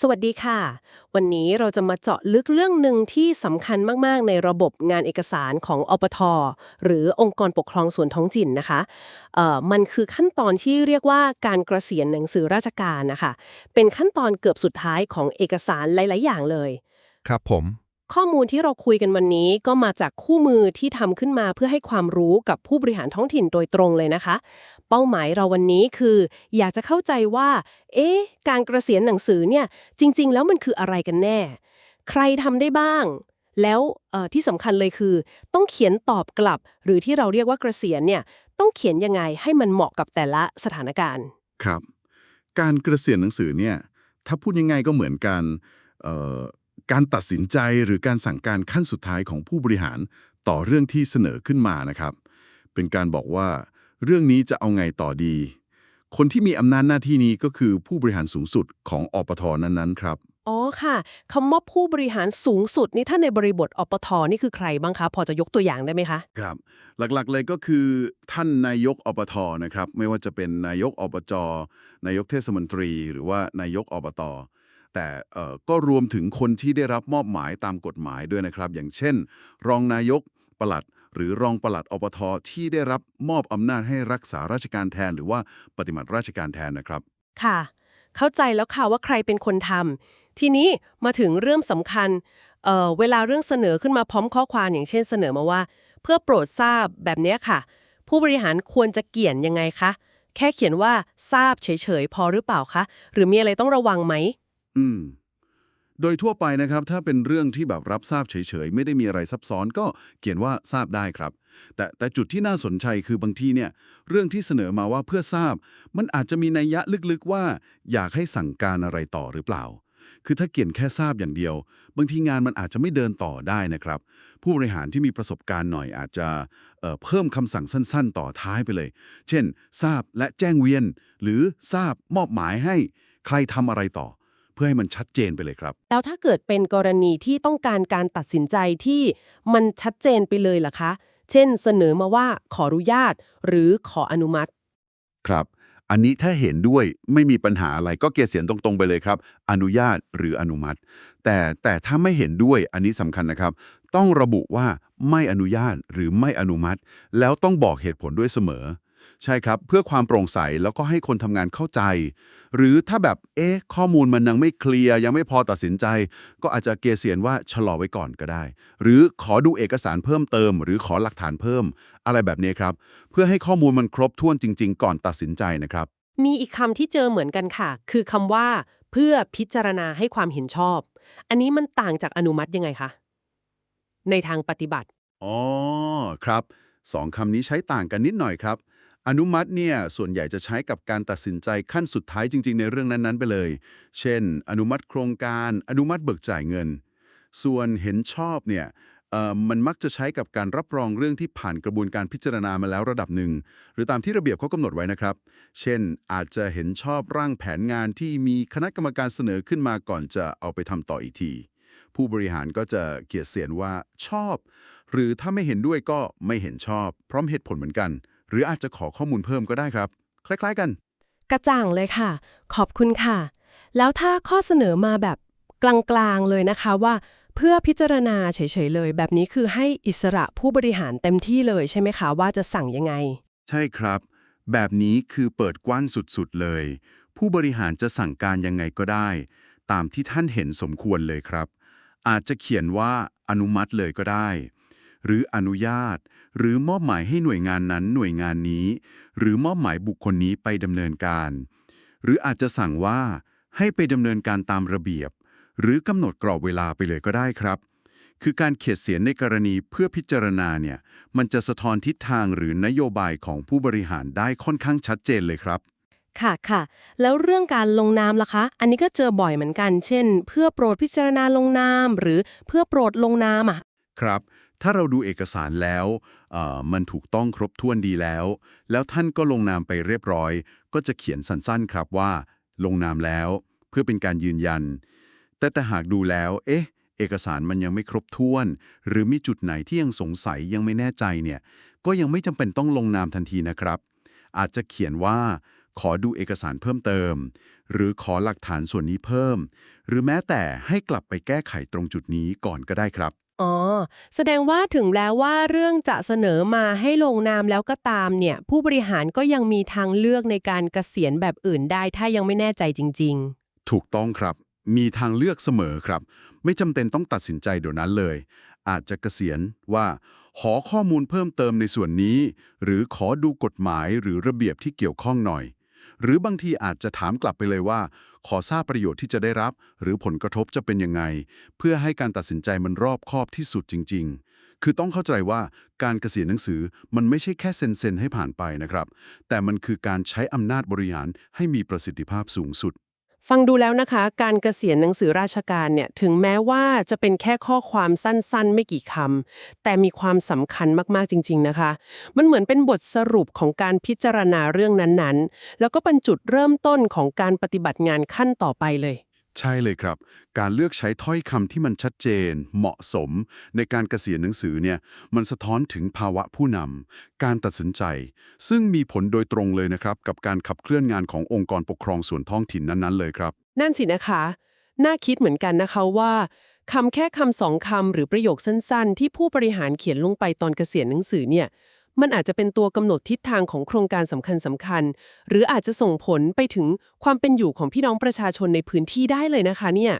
สวัสดีค่ะ วันนี้เราจะมาเจาะลึกเรื่องหนึ่งที่สำคัญมาก ๆ ในระบบงานเอกสารของอปท หรือองค์กรปกครองส่วนท้องถิ่นนะคะเอ่อมันคือขั้นตอนที่เรียกว่าการกระเสียนหนังสือราชการนะคะ เป็นขั้นตอนเกือบสุดท้ายของเอกสารหลาย ๆ อย่างเลย ครับผม ข้อมูลที่เราคุยกันวันนี้ก็มาจากคู่มือที่ทำขึ้นมาเพื่อให้ความรู้กับผู้บริหารท้องถิ่นโดยตรงเลยนะคะ เป้าหมายเราวันนี้คือ อยากจะเข้าใจว่า เอ๊ะ การกระเกษียณหนังสือเนี่ยจริง ๆ แล้วมันคืออะไรกันแน่ ใครทำได้บ้าง แล้วเออที่สำคัญเลยคือ ต้องเขียนตอบกลับ หรือที่เราเรียกว่ากระเกษียณเนี่ยต้องเขียนยังไงให้มันเหมาะกับแต่ละสถานการณ์ครับ การกระเกษียณหนังสือเนี่ยถ้าพูดยังไงก็เหมือนการเออ การตัดสินใจหรือการสั่งการขั้นสุดท้ายของผู้บริหารต่อเรื่องที่เสนอขึ้นมานะครับ เป็นการบอกว่า เรื่องนี้จะเอาไงต่อดี คนที่มีอำนาจหน้าที่นี้ก็คือผู้บริหารสูงสุดของอปทนั้นๆครับอ๋อค่ะคำว่าผู้บริหารสูงสุดนี่ถ้าในบริบทอปทนี่คือใครบ้างคะ พอจะยกตัวอย่างได้ไหมคะ ครับ หลักๆเลยก็คือท่านนายกอบทนะครับ ไม่ว่าจะเป็นนายกอบจนายกเทศมนตรี หรือว่านายกอบต แต่ก็รวมถึงคนที่ได้รับมอบหมายตามกฎหมายด้วยนะครับ อย่างเช่น รองนายกปลัด หรือรองปลัดอบทที่ได้รับมอบอำนาจให้รักษาราชการแทน หรือว่าปฏิบัติราชการแทนนะครับ ค่ะ เข้าใจแล้วค่ะว่าใครเป็นคนทำทีนี้มาถึงเรื่องสำคัญเออเวลาเรื่องเสนอขึ้นมาพร้อมข้อความอย่างเช่นเสนอมาว่า เพื่อโปรดทราบแบบนี้ค่ะ ผู้บริหารควรจะเกี่ยนยังไงคะแค่เขียนว่าทราบเฉยๆ พอหรือเปล่าคะ หรือมีอะไรต้องระวังไหม อืม โดยทั่วไปนะครับ ถ้าเป็นเรื่องที่แบบรับทราบเฉยๆ ไม่ได้มีอะไรซับซ้อนก็เขียนว่าทราบได้ครับ แต่แต่จุดที่น่าสนใจคือบางทีเนี่ย เรื่องที่เสนอมาว่าเพื่อทราบ มันอาจจะมีนัยยะลึกๆว่า อยากให้สั่งการอะไรต่อหรือเปล่า คือถ้าเขียนแค่ทราบอย่างเดียว บางทีงานมันอาจจะไม่เดินต่อได้นะครับ ผู้บริหารที่มีประสบการณ์หน่อยอาจจะเเพิ่มคำสั่งสั้น ๆ ต่อท้ายไปเลย เช่น ทราบและแจ้งเวียน หรือทราบมอบหมายให้ ใครทำอะไรต่อ เพื่อให้มันชัดเจนไปเลยครับ แล้วถ้าเกิดเป็นกรณีที่ต้องการการตัดสินใจที่มันชัดเจนไปเลยล่ะคะ เช่น เสนอมาว่าขออนุญาต หรือขออนุมัติ ครับ อันนี้ถ้าเห็นด้วยไม่มีปัญหาอะไรก็เกียร์เสียงตรงๆไปเลยครับ อนุญาตหรืออนุมัติ แต่แต่ถ้าไม่เห็นด้วยอันนี้สำคัญนะครับ ต้องระบุว่าไม่อนุญาตหรือไม่อนุมัติ แล้วต้องบอกเหตุผลด้วยเสมอ ใช่ครับ เพื่อความโปร่งใสแล้วก็ให้คนทำงานเข้าใจ หรือถ้าแบบเอ๊ะข้อมูลมันยังไม่เคลียร์ยังไม่พอตัดสินใจ ก็อาจจะเกียร์เสียนว่าชะลอไว้ก่อนก็ได้ หรือขอดูเอกสารเพิ่มเติม หรือขอหลักฐานเพิ่ม อะไรแบบนี้ครับ เพื่อให้ข้อมูลมันครบถ้วนจริง ๆ ก่อนตัดสินใจนะครับ มีอีกคำที่เจอเหมือนกันค่ะ คือคำว่า เพื่อพิจารณาให้ความเห็นชอบ อันนี้มันต่างจากอนุมัติยังไงคะในทางปฏิบัติอ๋อครับสองคำนี้ใช้ต่างกันนิดหน่อยครับ อนุมัติเนี่ยส่วนใหญ่จะใช้กับการตัดสินใจขั้นสุดท้ายจริง ๆ ในเรื่องนั้นๆ ไปเลย เช่น อนุมัติโครงการ อนุมัติเบิกจ่ายเงิน ส่วนเห็นชอบเนี่ยเอ่อมันมักจะใช้กับการรับรองเรื่องที่ผ่านกระบวนการพิจารณามาแล้วระดับหนึ่ง หรือตามที่ระเบียบเขากำหนดไว้นะครับ เช่น อาจจะเห็นชอบร่างแผนงานที่มีคณะกรรมการเสนอขึ้นมาก่อนจะเอาไปทำต่ออีกที ผู้บริหารก็จะเขียนเสียนว่าชอบ หรือถ้าไม่เห็นด้วยก็ไม่เห็นชอบ พร้อมเหตุผลเหมือนกัน หรืออาจจะขอข้อมูลเพิ่มก็ได้ครับ คล้ายๆกัน กระจ่างเลยค่ะ ขอบคุณค่ะ แล้วถ้าข้อเสนอมาแบบกลางๆเลยนะคะว่า เพื่อพิจารณาเฉยๆเลย แบบนี้คือให้อิสระผู้บริหารเต็มที่เลยใช่ไหมคะว่าจะสั่งยังไง ใช่ครับ แบบนี้คือเปิดกว้างสุดๆเลย ผู้บริหารจะสั่งการยังไงก็ได้ ตามที่ท่านเห็นสมควรเลยครับ อาจจะเขียนว่าอนุมัติเลยก็ได้ หรืออนุญาต หรือมอบหมายให้หน่วยงานนั้นหน่วยงานนี้ หรือมอบหมายบุคคลนี้ไปดำเนินการ หรืออาจจะสั่งว่าให้ไปดำเนินการตามระเบียบ หรือกำหนดกรอบเวลาไปเลยก็ได้ครับ คือการเขียนเสียนในกรณีเพื่อพิจารณาเนี่ยมันจะสะท้อนทิศทางหรือนโยบายของผู้บริหารได้ค่อนข้างชัดเจนเลยครับค่ะค่ะ แล้วเรื่องการลงนามล่ะคะ อันนี้ก็เจอบ่อยเหมือนกัน เช่น เพื่อโปรดพิจารณาลงนาม หรือเพื่อโปรดลงนามอะ ครับ ถ้าเราดูเอกสารแล้วมันถูกต้องครบถ้วนดีแล้ว แล้วท่านก็ลงนามไปเรียบร้อย ก็จะเขียนสั้นๆครับว่า ลงนามแล้ว เพื่อเป็นการยืนยัน แต่แต่หากดูแล้ว เอ๊ะ เอกสารมันยังไม่ครบถ้วน หรือมีจุดไหนที่ยังสงสัยยังไม่แน่ใจเนี่ย ก็ยังไม่จำเป็นต้องลงนามทันทีนะครับ อาจจะเขียนว่า ขอดูเอกสารเพิ่มเติม หรือขอหลักฐานส่วนนี้เพิ่ม หรือแม้แต่ให้กลับไปแก้ไขตรงจุดนี้ก่อนก็ได้ครับ อ๋อ แสดงว่าถึงแล้วว่าเรื่องจะเสนอมาให้ลงนามแล้วก็ตามเนี่ย ผู้บริหารก็ยังมีทางเลือกในการเกษียณแบบอื่นได้ ถ้ายังไม่แน่ใจจริง ถูกต้องครับ มีทางเลือกเสมอครับ ไม่จำเป็นต้องตัดสินใจเดี๋ยวนั้นเลย อาจจะเกษียณว่า ขอข้อมูลเพิ่มเติมในส่วนนี้ หรือขอดูกฎหมายหรือระเบียบที่เกี่ยวข้องหน่อย หรือบางทีอาจจะถามกลับไปเลยว่า ขอทราบประโยชน์ที่จะได้รับ หรือผลกระทบจะเป็นยังไง เพื่อให้การตัดสินใจมันรอบคอบที่สุดจริง ๆ คือต้องเข้าใจว่าการเกษียณหนังสือมันไม่ใช่แค่เซ็นเซ็นให้ผ่านไปนะครับ แต่มันคือการใช้อำนาจบริหารให้มีประสิทธิภาพสูงสุด ฟังดูแล้วนะคะ การเกษียณหนังสือราชการเนี่ยถึงแม้ว่าจะเป็นแค่ข้อความสั้นๆ ไม่กี่คำแต่มีความสำคัญมากๆจริง ๆนะคะ มันเหมือนเป็นบทสรุปของการพิจารณาเรื่องนั้นๆ แล้วก็เป็นจุดเริ่มต้นของการปฏิบัติงานขั้นต่อไปเลย ใช่เลยครับ การเลือกใช้ถ้อยคำที่มันชัดเจน เหมาะสม ในการเกษียณหนังสือเนี่ย มันสะท้อนถึงภาวะผู้นำ การตัดสินใจ ซึ่งมีผลโดยตรงเลยนะครับ กับการขับเคลื่อนงานขององค์กรปกครองส่วนท้องถิ่นนั้นๆ เลยครับ นั่นสินะคะ น่าคิดเหมือนกันนะคะว่าคำแค่คำสองคำหรือประโยคสั้นๆ ที่ผู้บริหารเขียนลงไปตอนเกษียณหนังสือเนี่ย มันอาจจะเป็นตัวกำหนดทิศทางของโครงการสำคัญสำคัญๆหรืออาจจะส่งผลไปถึงความเป็นอยู่ของพี่น้องประชาชนในพื้นที่ได้เลยนะคะเนี่ย